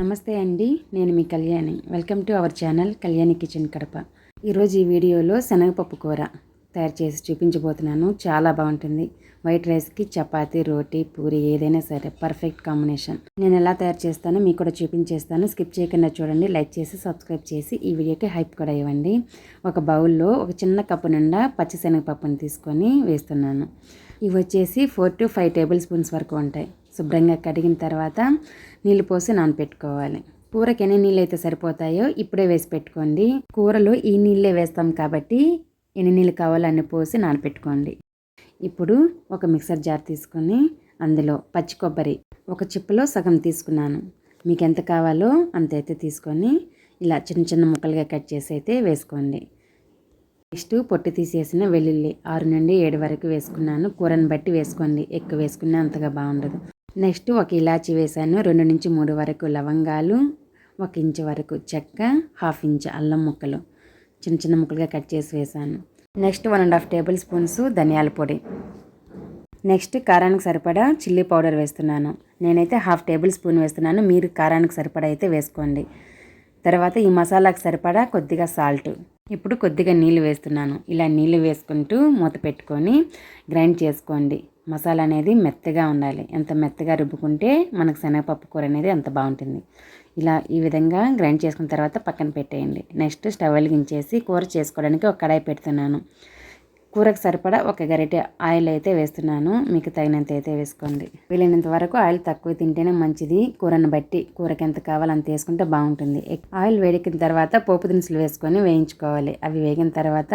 నమస్తే అండి నేను మీ Kalyani. Welcome to our channel Kalyani kitchen Kadapa. ఈరోజు ఈ వీడియోలో శనగపప్పు కూర తయారు చేసి చూపించబోతున్నాను. చాలా బాగుంటుంది. వైట్ రైస్కి చపాతీ రోటీ పూరి ఏదైనా సరే పర్ఫెక్ట్ కాంబినేషన్. నేను ఎలా తయారు చేస్తానో మీకు కూడా చూపించేస్తాను. స్కిప్ చేయకుండా చూడండి. లైక్ చేసి సబ్స్క్రైబ్ చేసి ఈ వీడియోకి హైప్ కూడా ఇవ్వండి. ఒక బౌల్లో ఒక చిన్న కప్పు నిండా పచ్చిశనగపప్పుని తీసుకొని వేస్తున్నాను. ఇవి వచ్చేసి four to five tablespoons వరకు ఉంటాయి. శుభ్రంగా కడిగిన తర్వాత నీళ్ళు పోసి నానపెట్టుకోవాలి. కూరకి ఎన్ని నీళ్ళు అయితే సరిపోతాయో ఇప్పుడే వేసి పెట్టుకోండి. కూరలో ఈ నీళ్ళే వేస్తాం కాబట్టి ఎన్ని నీళ్ళు కావాలో పోసి నానపెట్టుకోండి. ఇప్పుడు ఒక మిక్సర్ జార్ తీసుకొని అందులో పచ్చి కొబ్బరి ఒక చిప్పలో సగం తీసుకున్నాను. మీకు ఎంత కావాలో అంత అయితే తీసుకొని ఇలా చిన్న చిన్న ముక్కలుగా కట్ చేసి అయితే వేసుకోండి. నెక్స్ట్ పొట్టు తీసేసిన వెల్లుల్లి ఆరు నుండి ఏడు వరకు వేసుకున్నాను. కూరని బట్టి వేసుకోండి. ఎక్కువ వేసుకున్నా అంతగా బాగుండదు. నెక్స్ట్ ఒక ఇలాచి వేసాను రెండు నుంచి మూడు వరకు లవంగాలు ఒక ఇంచు వరకు చెక్క హాఫ్ ఇంచ్ అల్లం ముక్కలు. చిన్న చిన్న ముక్కలుగా కట్ చేసి వేసాను next one and half tablespoons ధనియాల పొడి. నెక్స్ట్ కారానికి సరిపడా చిల్లీ పౌడర్ వేస్తున్నాను. నేనైతే హాఫ్ టేబుల్ స్పూన్ వేస్తున్నాను. మీరు కారానికి సరిపడా అయితే వేసుకోండి. తర్వాత ఈ మసాలాకు సరిపడా కొద్దిగా సాల్ట్. ఇప్పుడు కొద్దిగా నీళ్ళు వేస్తున్నాను. ఇలా నీళ్ళు వేసుకుంటూ మూత పెట్టుకొని గ్రైండ్ చేసుకోండి. మసాలా అనేది మెత్తగా ఉండాలి. ఎంత మెత్తగా రుబ్బుకుంటే మనకు శనగపప్పు కూర అనేది అంత బాగుంటుంది. ఇలా ఈ విధంగా గ్రైండ్ చేసుకున్న తర్వాత పక్కన పెట్టేయండి. నెక్స్ట్ స్టవ్ వెలిగించేసి కూర చేసుకోవడానికి ఒక కడాయి పెడుతున్నాను. కూరకు సరిపడా ఒక గరిటె ఆయిల్ అయితే వేస్తున్నాను. మీకు తగినంత అయితే వేసుకోండి. వీలైనంత వరకు ఆయిల్ తక్కువ తింటేనే మంచిది. కూరను బట్టి కూరకి ఎంత కావాలో అంత వేసుకుంటే బాగుంటుంది. ఆయిల్ వేడికిన తర్వాత పోపు దినుసులు వేసుకొని వేయించుకోవాలి. అవి వేగిన తర్వాత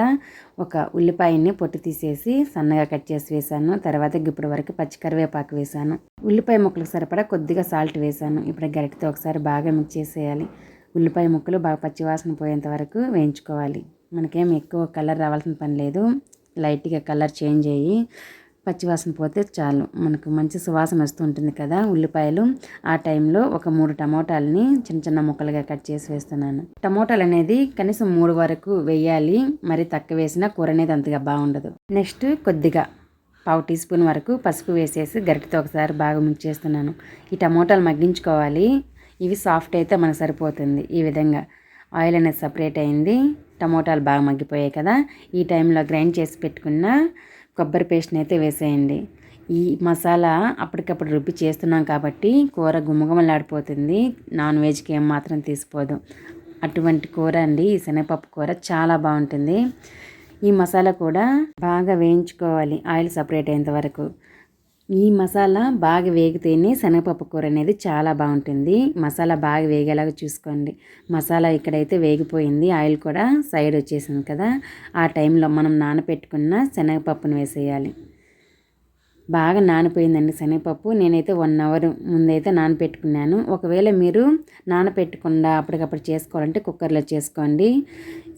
ఒక ఉల్లిపాయని పొట్టు తీసేసి సన్నగా కట్ చేసి వేసాను తర్వాత ఇప్పుడు వరకు పచ్చి కరివేపాకు వేసాను ఉల్లిపాయ ముక్కలకు సరిపడా కొద్దిగా సాల్ట్ వేసాను ఇప్పుడు గరిటతో ఒకసారి బాగా మిక్స్ చేసేయాలి. ఉల్లిపాయ ముక్కలు బాగా పచ్చివాసన పోయేంత వరకు వేయించుకోవాలి. మనకేం ఎక్కువ కలర్ రావాల్సిన పని లేదు. లైట్గా కలర్ చేంజ్ అయ్యి పచ్చివాసన పోతే చాలు. మనకు మంచి సువాసన వస్తుంటుంది కదా ఉల్లిపాయలు. ఆ టైంలో ఒక మూడు టమోటాలని చిన్న చిన్న ముక్కలుగా కట్ చేసి వేస్తున్నాను. టమోటాలు అనేది కనీసం మూడు వరకు వేయాలి. మరి తక్కువ వేసినా కూర అనేది అంతగా బాగుండదు. నెక్స్ట్ కొద్దిగా పావు టీ స్పూన్ వరకు పసుపు వేసేసి గరిటతో ఒకసారి బాగా మిక్స్ చేస్తున్నాను. ఈ టమోటాలు మగ్గించుకోవాలి. ఇవి సాఫ్ట్ అయితే మనకు సరిపోతుంది ఈ విధంగా. ఆయిల్ అనేది సపరేట్ అయింది. టమోటాలు బాగా మగ్గిపోయాయి కదా. ఈ టైంలో గ్రైండ్ చేసి పెట్టుకున్న కొబ్బరి పేస్ట్ని అయితే వేసేయండి. ఈ మసాలా అప్పటికప్పుడు రుబ్బి చేస్తున్నాం కాబట్టి కూర గుమగుమలాడిపోతుంది. నాన్ వెజ్కి ఏం మాత్రం తీసిపోదు. అటువంటి కూర అండి. ఈ శనగపప్పు కూర చాలా బాగుంటుంది. ఈ మసాలా కూడా బాగా వేయించుకోవాలి. ఆయిల్ సపరేట్ అయ్యేంత వరకు. ఈ మసాలా బాగా వేగితేనే శనగపప్పు కూర అనేది చాలా బాగుంటుంది. మసాలా బాగా వేగేలాగా చూసుకోండి. మసాలా ఇక్కడైతే వేగిపోయింది. ఆయిల్ కూడా సైడ్ వచ్చేసింది కదా. ఆ టైంలో మనం నానపెట్టుకున్న శనగపప్పును వేసేయాలి. బాగా నానిపోయిందండి శనగపప్పు. నేనైతే వన్ అవర్ ముందైతే నానపెట్టుకున్నాను. ఒకవేళ మీరు నానపెట్టకుండా అప్పటికప్పుడు చేసుకోవాలంటే కుక్కర్లో చేసుకోండి.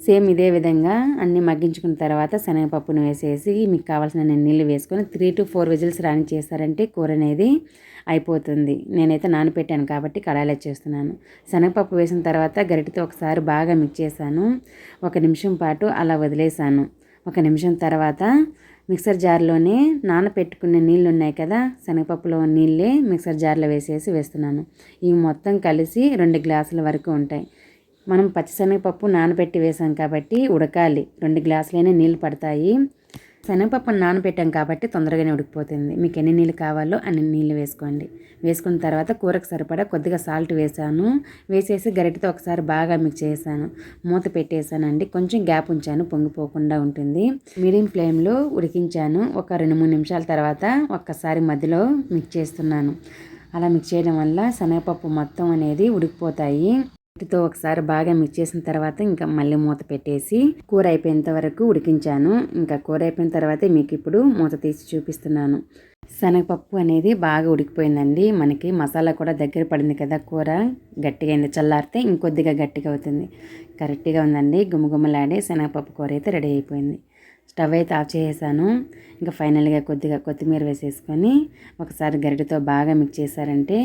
సేమ్ ఇదే విధంగా అన్నీ మగ్గించుకున్న తర్వాత శనగపప్పును వేసేసి మీకు కావాల్సిన నీళ్ళు వేసుకొని త్రీ టు ఫోర్ విజిల్స్ రాని చేస్తారంటే కూర అనేది అయిపోతుంది. నేనైతే నానపెట్టాను కాబట్టి కడాయిలో చేస్తున్నాను. శనగపప్పు వేసిన తర్వాత గరిటతో ఒకసారి బాగా మిక్స్ చేశాను. ఒక నిమిషం పాటు అలా వదిలేసాను ఒక నిమిషం తర్వాత మిక్సర్ జార్లోనే నానపెట్టుకునే నీళ్ళు ఉన్నాయి కదా శనగపప్పులో నీళ్ళే మిక్సర్ జార్లో వేసేసి వేస్తున్నాను. ఇవి మొత్తం కలిసి రెండు గ్లాసుల వరకు ఉంటాయి. మనం పచ్చిశనగపప్పు నానబెట్టి వేసాం కాబట్టి ఉడకాలి. రెండు గ్లాసులైనా నీళ్ళు పడతాయి. శనగపప్పును నానబెట్టాం కాబట్టి తొందరగానే ఉడికిపోతుంది. మీకు ఎన్ని నీళ్ళు కావాలో అన్ని నీళ్ళు వేసుకోండి. వేసుకున్న తర్వాత కూరకు సరిపడా కొద్దిగా సాల్ట్ వేసాను. వేసేసి గరిటతో ఒకసారి బాగా మిక్స్ చేశాను. మూత పెట్టేశానండి. కొంచెం గ్యాప్ ఉంచాను. పొంగిపోకుండా ఉంటుంది. మీడియం ఫ్లేమ్లో ఉడికించాను. ఒక రెండు మూడు నిమిషాల తర్వాత ఒక్కసారి మధ్యలో మిక్స్ చేస్తున్నాను. అలా మిక్స్ చేయడం వల్ల శనగపప్పు మొత్తం అనేది ఉడికిపోతాయి. వీటితో ఒకసారి బాగా మిక్స్ చేసిన తర్వాత ఇంకా మళ్ళీ మూత పెట్టేసి కూర అయిపోయేంత వరకు ఉడికించాను. ఇంకా కూర అయిపోయిన తర్వాత మీకు ఇప్పుడు మూత తీసి చూపిస్తున్నాను. శనగపప్పు అనేది బాగా ఉడికిపోయిందండి. మనకి మసాలా కూడా దగ్గర పడింది కదా కూర. గట్టిగా అయింది చల్లారితే ఇంకొద్దిగా గట్టిగా అవుతుంది. కరెక్ట్గా ఉందండి. గుమగుమలాడే శనగపప్పు కూర అయితే రెడీ అయిపోయింది. స్టవ్ అయితే ఆఫ్ చేసేసాను. ఇంకా ఫైనల్గా కొద్దిగా కొత్తిమీర వేసేసుకొని ఒకసారి గరిటతో బాగా మిక్స్ చేశారంటే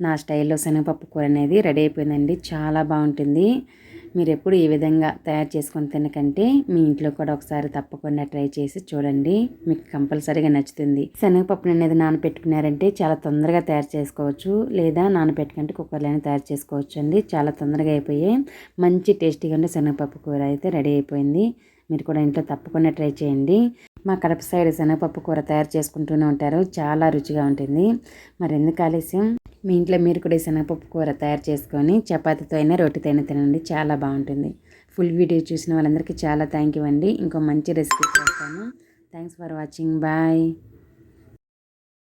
నా స్టైల్లో శనగపప్పు కూర అనేది రెడీ అయిపోయిందండి. చాలా బాగుంటుంది. మీరు ఎప్పుడు ఈ విధంగా తయారు చేసుకొని తినకంటే మీ ఇంట్లో కూడా ఒకసారి తప్పకుండా ట్రై చేసి చూడండి. మీకు కంపల్సరీగా నచ్చుతుంది. శనగపప్పు అనేది నానపెట్టుకున్నారంటే చాలా తొందరగా తయారు చేసుకోవచ్చు. లేదా నానబెట్టుకుంటే కుక్కర్లోనే తయారు చేసుకోవచ్చు అండి. చాలా తొందరగా అయిపోయాయి మంచి టేస్టీగా ఉండే శనగపప్పు కూర అయితే రెడీ అయిపోయింది. మీరు కూడా ఇంట్లో తప్పకుండా ట్రై చేయండి. మా కడప సైడ్ శనగపప్పు కూర తయారు చేసుకుంటూనే ఉంటారు. చాలా రుచిగా ఉంటుంది. మరి ఎందుకు ఆలస్యం? మీ ఇంట్లో మీరు కూడా శనగపప్పు కూర తయారు చేసుకొని చపాతీతో అయినా రొట్టెతో అయినా తినండి. చాలా బాగుంటుంది. ఫుల్ వీడియో చూసిన వాళ్ళందరికీ చాలా థ్యాంక్ యూ అండి. ఇంకో మంచి రెసిపీ చేస్తాను. Thanks for watching. బాయ్.